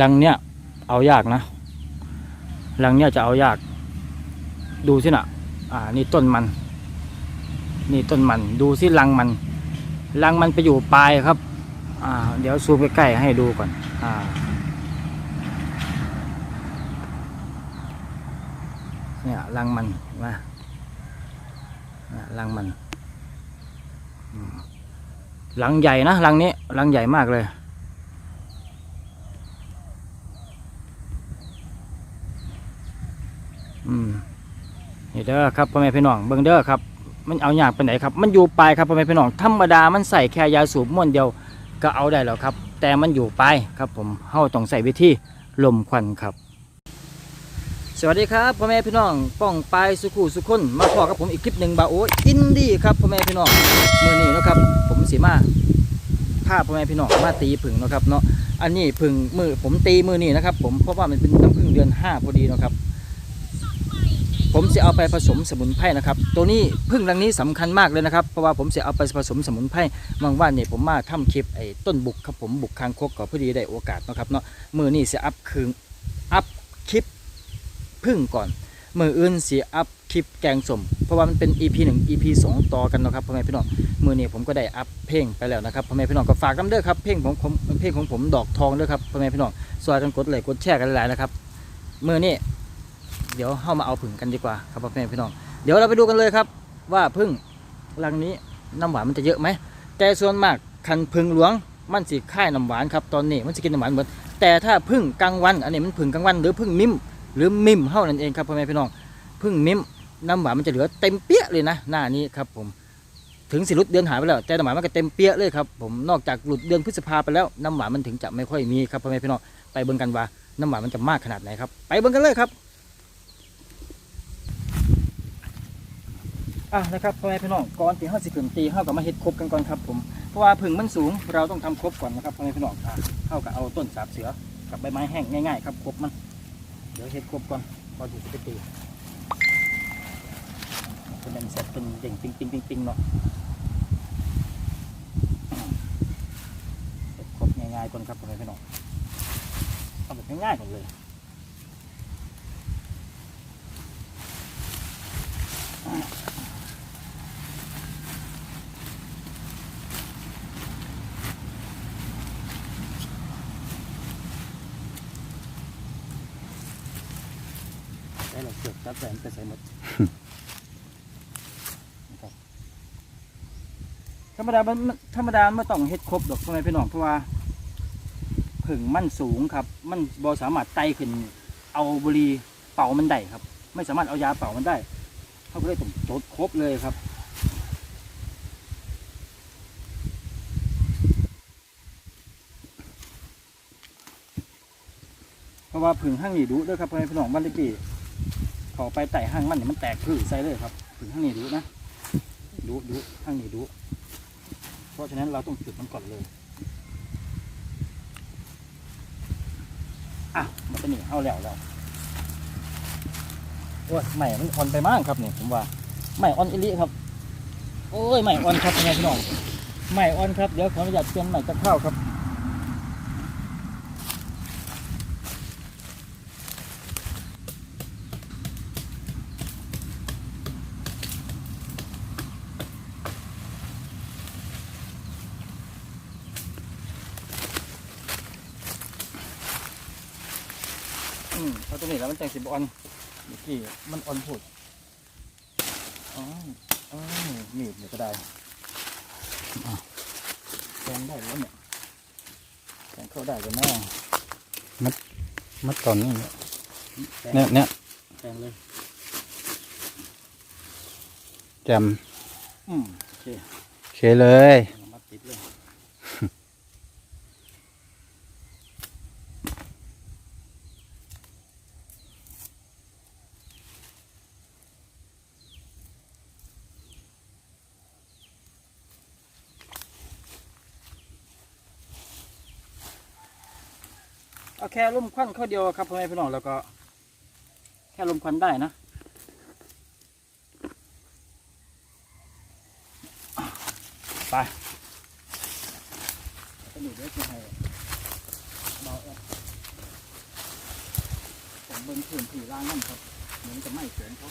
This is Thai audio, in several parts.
รังเนี้ยเอายากนะรังเนี้ยจะเอายาก ดูสินะอ่า นี่ต้นมัน นี่ต้นมัน ดูสิรังมันรังมันไปอยู่ปลายครับ อ่า เดี๋ยวซูมใกล้ๆให้ดูก่อน อ่าเนี่ยรังมันมารังมัน รังใหญ่นะรังนี้รังใหญ่มากเลย อืมนี่เด้อครับพ่อแม่พี่น้องเบิ่งเด้อครับ มันเอาอยากไปไหนครับ มันอยู่ปลายครับพ่อแม่พี่น้องธรรมดามันใส่แค่ยาสูบม้วนเดียวก็เอาได้แล้วครับ แต่มันอยู่ปลายครับผมเฮาต้องใส่วิธีลมควันครับ สวัสดีครับพ่อแม่พี่น้องป้องปลายสุขุสุขคนมาพอกับผมอีกคลิปหนึ่งบาโอ้อินดี้ครับพ่อแม่พี่น้องมือนี้นะครับ ผมสีมาพาพ่อแม่พี่น้องมาตีผึ่งเนาะครับเนาะอันนี้ผึ่งมือผมตีมือนี้นะครับ ผมเพราะว่ามันเป็นน้ำผึ้งเดือนห้าพอดีเนาะครับ ผมจะเอาไปผสมสมุนไพรนะครับ ตัวนี้พึ่งรังนี้สำคัญมากเลยนะครับ เพราะว่าผมจะเอาไปผสมสมุนไพรบางวันเนี่ยผมมาทำคลิปไอ้ต้นบุกครับผมบุกคางคกก็พอดีได้โอกาสนะครับเนาะมือนี้จะอัพคืนอัพคลิปพึ่งก่อน มืออื่นเสียอัพคลิปแกงสม เพราะว่ามันเป็น EP 1 EP 2 ต่อกันนะครับพ่อแม่พี่น้องมือนี้ผมก็ได้อัพเพลงไปแล้วนะครับพ่อแม่พี่น้องก็ฝากกันเด้อครับเพลงของผมเพลงของผมดอกทองเด้อครับพ่อแม่พี่น้องซอยกันกดไลค์กดแชร์กันหลายๆนะครับมือนี้ เดี๋ยวเข้ามาเอาผึ่งกันดีกว่าครับพ่อแม่พี่น้อง เดี๋ยวเราไปดูกันเลยครับ ว่าผึ่งรังนี้น้ำหวานมันจะเยอะไหมแต่ส่วนมากคันผึ่งหลวงมันสิค่ายน้ำหวานครับตอนนี้มันจะกินน้ำหวานหมดแต่ถ้าผึ่งกลางวัน อันนี้มันผึ่งกลางวันหรือผึ่งมิมหรือมิมเท่านั้นเองครับพ่อแม่พี่น้องผึ่งมิมน้ำหวานมันจะเหลือเต็มเปี้ยเลยนะ หน้านี้ครับผมถึงสิหลุดเดือนหายไปแล้วแต่น้ำหวานมันก็เต็มเปี้ยเลยครับผมนอกจากหลุดเดือนพฤษภาไปแล้วน้ำหวานมันถึงจะไม่ค่อยมีครับพ่อแม่พี่น้องไปเบิ่งกันว่าน้ำหวานมันจะมากขนาดไหนครับไปเบิ่งกันเลยครับ อะนะครับพ่อแม่พี่น้องก่อนที่เฮาสิขึ้นตีเฮาก็มาเฮ็ดครบกันก่อนครับผมเพราะว่าผึ่งมันสูงเราต้องทำครบก่อนนะครับพ่อแม่พี่น้องอะเฮาก็เอาต้นสาบเสือกับใบไม้แห้งง่ายๆครับครบมัน เดี๋ยวเฮ็ดครบก่อนพอที่จะไปตีเป็นเสร็จเป็นเด่งปิงปิงปิงปิงเนาะเฮ็ดครบง่ายๆก่อนครับพ่อแม่พี่น้องเอาแบบง่ายๆก่อนเลยาเกือบจับแหวนไปใส่หมดนะครับธรรมดามันธรรมดาไม่ต้องเฮ็ดครบดอกทำไมพี่น้องเพราะว่าผึ่งมันสูงครับ มันบอสามารถไต่ขึ้น เอาบุหรีเป่ามันได้ครับ ไม่สามารถเอายาเป่ามันได้เขาก็เลยต้องจดครบเลยครับเพราะว่าผึ่งห้างนี่ดุเด้วยครับพ่อแม่พี่น้องบ้านเลขที่ เขาไปไต่ห้างมันเนี่ยมันแตกพื้ใส่เลยครับผึ่งห้างนี่ดุนะดุดุห้างนี่ดุเพราะฉะนั้นเราต้องจุดมันก่อนเลยอะมันจะหนีเข้าแล้วแล้วโอ้ยใหม่มันอ่อนไปมากครับเนี่ยผมว่าใหม่อ่อนอิลิครับ โอ้ยใหม่อ่อนครับพ่อแม่พี่น้องใหม่อ่อนครับเดี๋ยวขออนุญาตเปลี่ยนใหม่จะเข้าครับ อืมเอาตรงนี้แล้วมันแต่ง สิบออนเมื่อกี้มันออนผุดอ๋ออ๋อมีดเนี่ยก็ได้อะแทงได้แล้วเนี่ยแทงเข้าได้กันแน่มัดตอนนี้เนี่ยแทงเนี่ยเนี่ยแทงเลยแจมอืมโอเคโอเคเลย เอาแค่ลมควันเข้าเดียวครับพ่อแม่พี่น้องแล้วก็ แค่ลมควันได้นะไปก็หนีได้ที่ให้เบาแอดเบิ้งพื้นที่ล่างนั่นครับเหมือนจะไม่เสียงเขา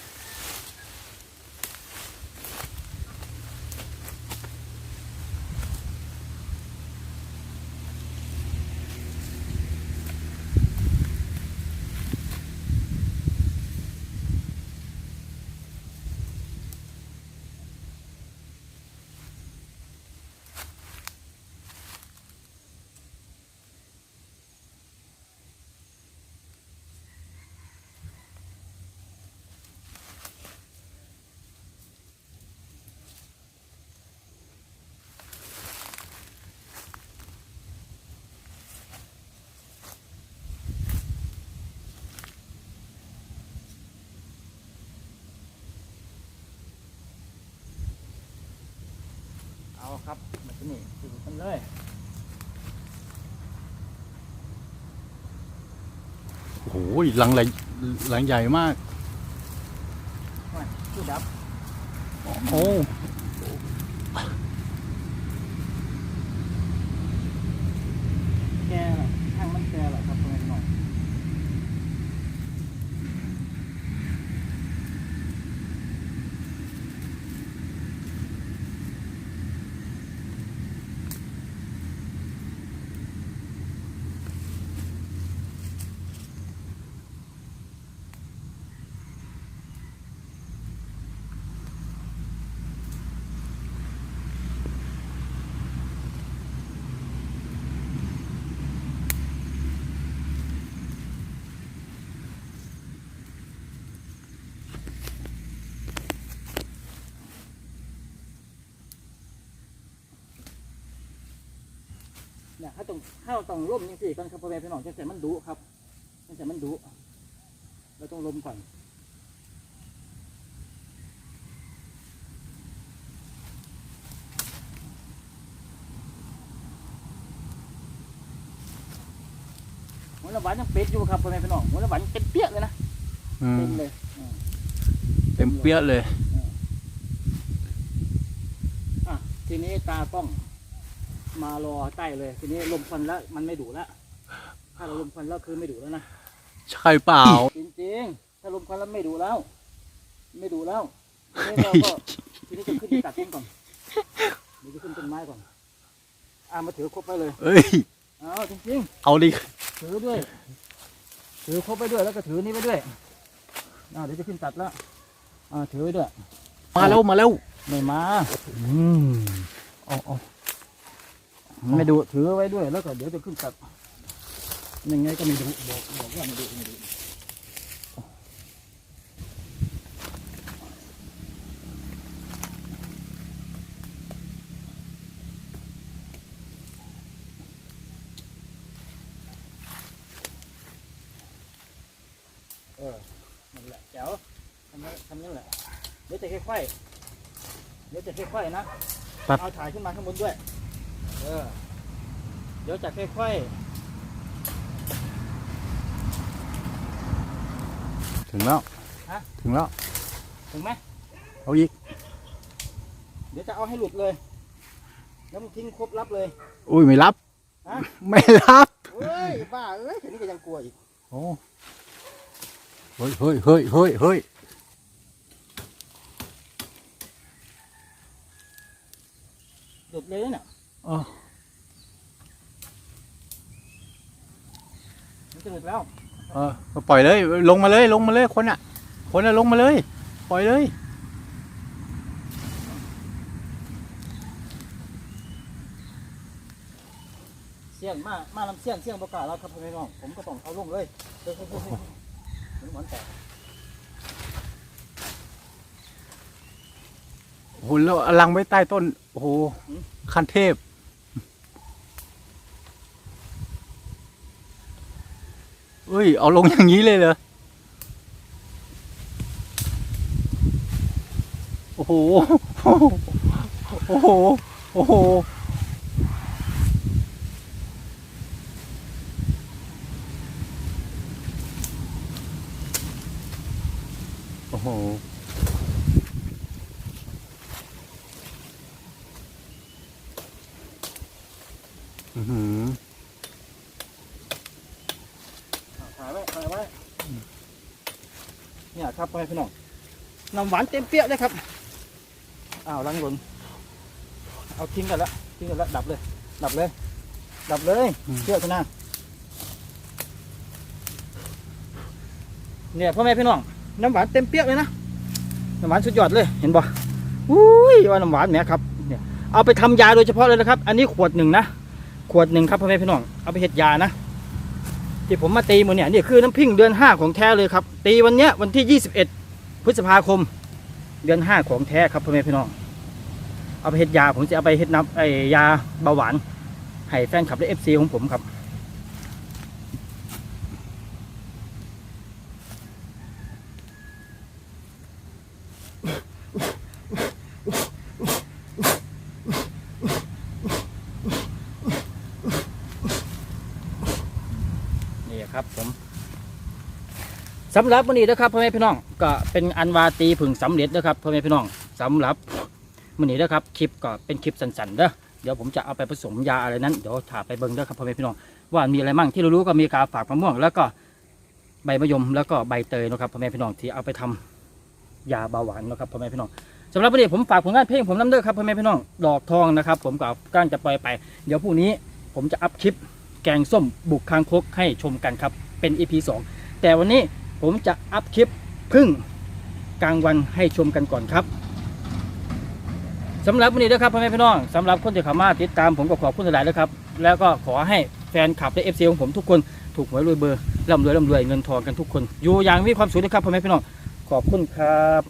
ครับมาที่นี่ดูกันเลยโอ้โหหลังใหญ่หลังใหญ่มากว่าชื่อดับโอ้แกน่ะทางมันแกเหรอ เนี่ยถ้าต้องถ้าต้องล่มยังสี่ก่อนครับพ่อแม่พี่น้องจังแต่มันดุครับจังแต่มันดุเราต้องลมก่อนหัวละหวานยังเป็ดอยู่ครับพ่อแม่พี่น้องหัวละหวานเต็มเปี้ยเลยนะอืมเต็มเลยอ่าเต็มเปี้ยเลย อะทีนี้ตาต้อง มารอใต้เลย ทีนี้ลมควันแล้วมันไม่ดุแล้วถ้าเราลมควันแล้วคือไม่ดุแล้วนะใช่เปล่า จริงๆถ้าลมควันแล้วไม่ดุแล้ว ไม่ดุแล้วทีนี้เราก็ทีนี้จะขึ้นไปตัดต้นก่อนเดี๋ยวจะขึ้นต้นไม้ก่อนอ่ามาถือครบไปเลยเอ้ยอ้าวจริงเอาดิๆถือด้วย ถือครบไปด้วยแล้วก็ถือนี้ไปด้วยอ่าเดี๋ยวจะขึ้นตัดแล้วอ่าถือไว้ด้วย มาแล้วมาแล้วไม่มา อืมเอาเอา ไม่ดูถือไว้ด้วยแล้วก็เดี๋ยวจะขึ้นตัดยังไงก็ไม่ดูบอกบอกว่าไม่ดูไม่ดูเออนั่นแหละเจ๋วทำนั้นทำนั่นแหละเดี๋ยวจะค่อยๆเดี๋ยวจะค่อยๆนะ เอาถ่ายขึ้นมาข้างบนด้วย เออ เดี๋ยวจะค่อยถึงแล้ว ฮะ ถึงแล้ว ๆ ถึงไหม เอาอีก เดี๋ยวจะเอาให้หลุดเลย แล้วมันทิ้งครบรับเลย อุ้ยไม่รับ ฮะ ไม่รับ เฮ้ย บ้า เอ้ยแค่นี้ก็ยังกลัวอีก โอ้เฮ้ยเฮ้ยเฮ้ยเฮ้ยเฮ้ยหลุดเลยนะเนี่ยเออมันจะหลุดแล้วเออก็ปล่อยเลย ลงมาเลยลงมาเลยคนอะ คนอะลงมาเลย ปล่อยเลยเสี่ยงมากมาลำเสี่ยงเสี่ยงประกล้าศแล้วครับพ่อแม่น้องผมก็ต้องเอาลงเลยเฮ้ยเฮ้ยเฮ้ยเฮ้ยเหมือนหวานแตกโอ้โหแล้วอลังไว้ใต้ต้น โอ้โหคันเทพ เอ้ย เอาลงอย่างนี้เลยเหรอ โอ้โห โอ้โห โอ้โห โอ้โห อือหือ อะ ถ่ายไว้ถ่ายไว้เนี่ยครับพ่อแม่พี่น้องน้ำหวานเต็มเปี้ยเลยครับอ้าวลังหล่นเอาทิ้งกันละทิ้งกันละดับเลย ดับเลย ดับเลยเชื่อชนะเนี่ยพ่อแม่พี่น้องน้ำหวานเต็มเปี้ยเลยนะน้ำหวานสุดยอดเลยเห็นบ่อุ้ยว่าน้ำหวานแหมครับเนี่ยเอาไปทำยาโดยเฉพาะเลยนะครับ อันนี้ขวดหนึ่งนะขวดหนึ่งครับพ่อแม่พี่น้องเอาไปเฮ็ดยานะ ที่ผมมาตีมันเนี่ยนี่คือน้ำพึ่งเดือนห้าของแท้เลยครับ ตีวันเนี้ยวันที่21พฤษภาคม เดือนห้าของแท้ครับพ่อแม่พี่น้อง เอาไปเฮ็ดยาผมจะเอาไปเฮ็ดน้ำไอยาเบาหวานให้แฟนคลับและเอฟซีของผมครับ นี่ครับผมสำหรับวันนี้นะครับพ่อแม่พี่น้องก็เป็นอันวาตีผึ่งสำเร็จนะครับพ่อแม่พี่น้องสำหรับวันนี้นะครับคลิปก็เป็นคลิปสั้นๆเด้อเดี๋ยวผมจะเอาไปผสมยาอะไรนั้นเดี๋ยวถ่ายไปเบิ้งเด้อครับพ่อแม่พี่น้องว่ามีอะไรมั่งที่เรารู้ก็มีกาฝากมะม่วง แล้วก็ใบมะยมแล้วก็ใบเตยนะครับพ่อแม่พี่น้องที่เอาไปทำยาเบาหวานนะครับพ่อแม่พี่น้องสำหรับวันนี้ผมฝากผลงานเพลงผมน้ำเด้อครับพ่อแม่พี่น้องดอกทองนะครับ ผมก็กำลังจะปล่อยไป เดี๋ยวพรุ่งนี้ผมจะอัพคลิป แกงส้มบุกคางคกให้ชมกันครับ เป็น EP 2 แต่วันนี้ผมจะอัพคลิปพึ่งกลางวันให้ชมกันก่อนครับสำหรับวันนี้นะครับพ่อแม่พี่น้องสำหรับคนที่เข้ามาติดตามผมก็ขอบคุณหลายๆนะครับ แล้วก็ขอให้แฟนคลับและเอฟซีของผมทุกคนถูกหวยรวยเบอร์ร่ำรวยร่ำรวยเงินทองกันทุกคน อยู่อย่างมีความสุขนะครับพ่อแม่พี่น้องขอบคุณครับ